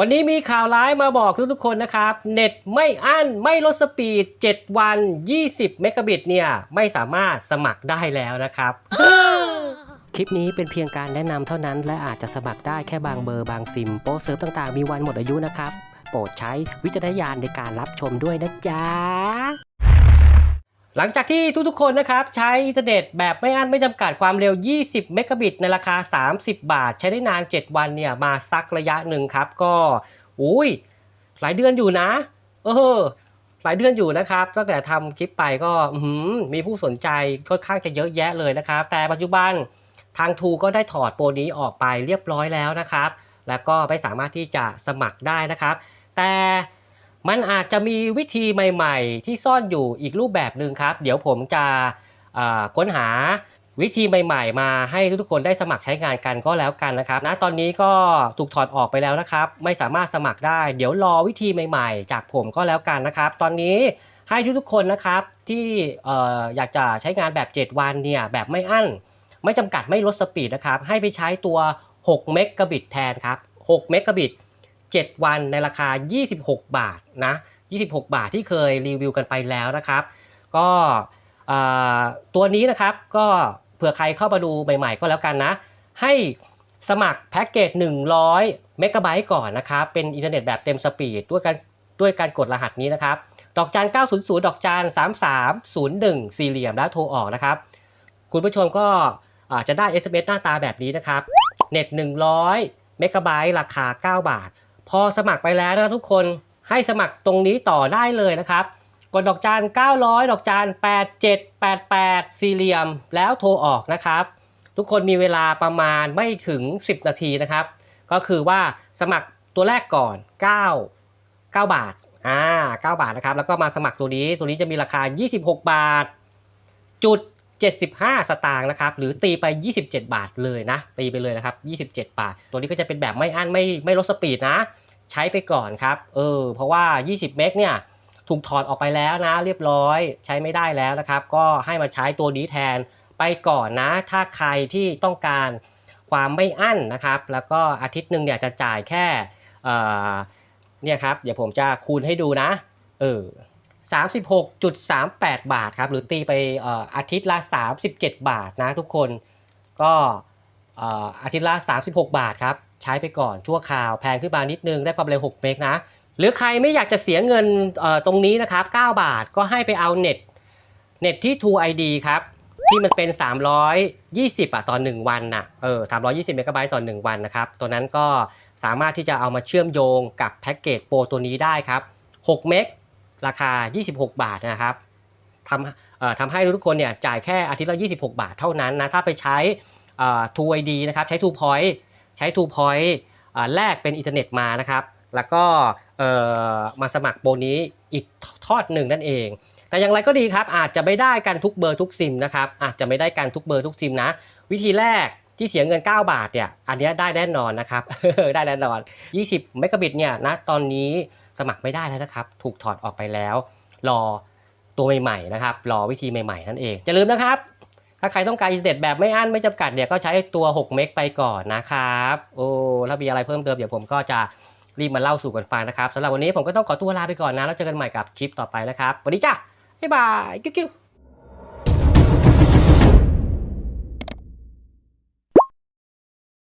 วันนี้มีข่าวร้ายมาบอกทุกๆคนนะครับ เน็ตไม่อั้นไม่ลดสปีด 7 วัน 20 เมกะบิตเนี่ย ไม่สามารถสมัครได้แล้วนะครับ คลิปนี้เป็นเพียงการแนะนำเท่านั้น และอาจจะสมัครได้แค่บางเบอร์บางซิม โปรเซิร์ฟต่างๆ มีวันหมดอายุนะครับ โปรดใช้วิจารณญาณในการรับชมด้วยนะจ๊ะ หลังจากที่ทุกๆคนนะครับใช้อินเทอร์เน็ตแบบไม่อั้นไม่จำกัดความเร็ว 20 เมกะบิตในราคา 30 บาท ใช้ได้นาน 7 วันเนี่ยมาสักระยะหนึ่งครับก็อุ้ยหลายเดือนอยู่นะ เออ หลายเดือนอยู่นะครับตั้งแต่ทำคลิปไปก็หือมีผู้สนใจค่อนข้างจะเยอะแยะเลยนะครับ แต่ปัจจุบันทางทูก็ได้ถอดโปรนี้ออกไปเรียบร้อยแล้วนะครับ แล้วก็ไม่สามารถที่จะสมัครได้นะครับ แต่ มันอาจจะมีวิธีใหม่ ๆ ที่ซ่อนอยู่อีกรูปแบบหนึ่งครับ เดี๋ยวผมจะค้นหาวิธีใหม่ ๆ มาให้ทุกๆคนได้สมัครใช้งานกันก็แล้วกันนะครับนะตอนนี้ก็ถูกถอดออกไปแล้วนะครับ ไม่สามารถสมัครได้ เดี๋ยวรอวิธีใหม่ ๆ จากผมก็แล้วกันนะครับ ตอนนี้ให้ทุกๆคนนะครับที่อออยากจะใช้งานแบบ 7 วันเนี่ยแบบไม่อั้น ไม่จำกัดไม่ลดสปีดนะครับให้ไปใช้ตัว 6 เมกะบิตแทนครับ 6 เมกะบิต 7 วันในราคา 26 บาทนะ 26 บาทที่เคยรีวิวกันไปแล้วนะครับ ก็ตัวนี้นะครับก็เผื่อใครเข้ามาดูใหม่ๆ ก็แล้วกันนะ ให้สมัครแพ็กเกจ 100 เมกะไบต์ก่อนนะครับ เป็นอินเทอร์เน็ตแบบเต็มสปีดด้วยการด้วยการกดรหัสนี้นะครับ ดอกจัน900 ดอกจัน3301 สี่เหลี่ยมแล้วโทรออกนะครับ คุณผู้ชมก็จะได้ SMS หน้าตาแบบนี้นะครับ เน็ต 100 เมกะไบต์ราคา 9 บาท พอสมัครไปแล้วนะทุกคนให้สมัครตรงนี้ต่อได้เลยนะครับ กดดอกจาน 900 ดอกจาน 8788 สี่เหลี่ยม แล้วโทรออกนะครับ ทุกคนมีเวลาประมาณไม่ถึง 10 นาทีนะครับ ก็คือว่าสมัครตัวแรกก่อน 9 9 บาทอ่า9บาทนะครับ แล้วก็มาสมัครตัวนี้ ตัวนี้จะมีราคา 26 บาท จุด 75 สตางค์นะครับ หรือตีไป 27 บาทเลยนะ ตีไปเลยนะครับ 27 บาท ตัวนี้ก็จะเป็นแบบไม่อั้นไม่ไม่ลดสปีดนะ ใช้ไปก่อนครับ เออ เพราะว่า 20 เมกเนี่ย ถูกถอดออกไปแล้วนะ เรียบร้อย ใช้ไม่ได้แล้วนะครับ ก็ให้มาใช้ตัวนี้แทนไปก่อนนะ ถ้าใครที่ต้องการความไม่อั้นนะครับ แล้วก็อาทิตย์หนึ่งเนี่ยจะจ่ายแค่ เอ่อ เนี่ยครับ เดี๋ยวผมจะคูณให้ดูนะ เออ 36.38 บาทครับ หรือตีไปอาทิตย์ละ 37 บาทนะทุกคน ก็อาทิตย์ละ 36 บาทครับ ใช้ไปก่อนชั่วคราวแพงขึ้นมานิดนึง ได้ความเร็ว 6 เมกนะ หรือใครไม่อยากจะเสียเงินตรงนี้นะครับ 9 บาทก็ให้ไปเอาเน็ต เน็ตที่ True ID ครับ ที่มันเป็น 320อะต่อ 1 วันน่ะเออ320เมกะไบต์ต่อ 1 วันนะครับ ตัวนั้นก็สามารถที่จะเอามาเชื่อมโยงกับแพ็กเกจโปรตัวนี้ได้ครับ 6 เมก ราคา 26 บาทนะครับทำเอ่อทำให้ทุกคนเนี่ยจ่ายแค่อาทิตย์ละ 26 บาทเท่านั้นนะถ้าไปใช้เอ่อ True ID นะครับใช้ True Point ใช้ True Point แลกเป็นอินเทอร์เน็ตมานะครับ แล้วก็เอ่อมาสมัครโปรนี้อีกทอดหนึ่งนั่นเอง แต่อย่างไรก็ดีครับอาจจะไม่ได้กันทุกเบอร์ทุกซิมนะครับอาจจะไม่ได้กันทุกเบอร์ทุกซิมนะ วิธีแรก ที่เสียเงิน 9 บาทเนี่ยอันนี้ได้แน่นอนนะครับ ได้แน่นอน 20เมกะบิตเนี่ยนะตอนนี้สมัครไม่ได้แล้วนะครับ ถูกถอดออกไปแล้ว รอตัวใหม่ๆนะครับ รอวิธีใหม่ๆนั่นเองอย่าลืมนะครับ ถ้าใครต้องการอินเทอร์เน็ตแบบไม่อั้นไม่จำกัดเนี่ยก็ใช้ตัว6เมกไปก่อนนะครับโอ้ถ้ามีอะไรเพิ่มเติมเดี๋ยวผมก็จะรีบมาเล่าสู่กันฟังนะครับสำหรับวันนี้ผมก็ต้องขอตัวลาไปก่อนนะแล้วเจอกันใหม่กับคลิปต่อไปนะครับสวัสดีจ้าบ๊ายบายกิ๊ว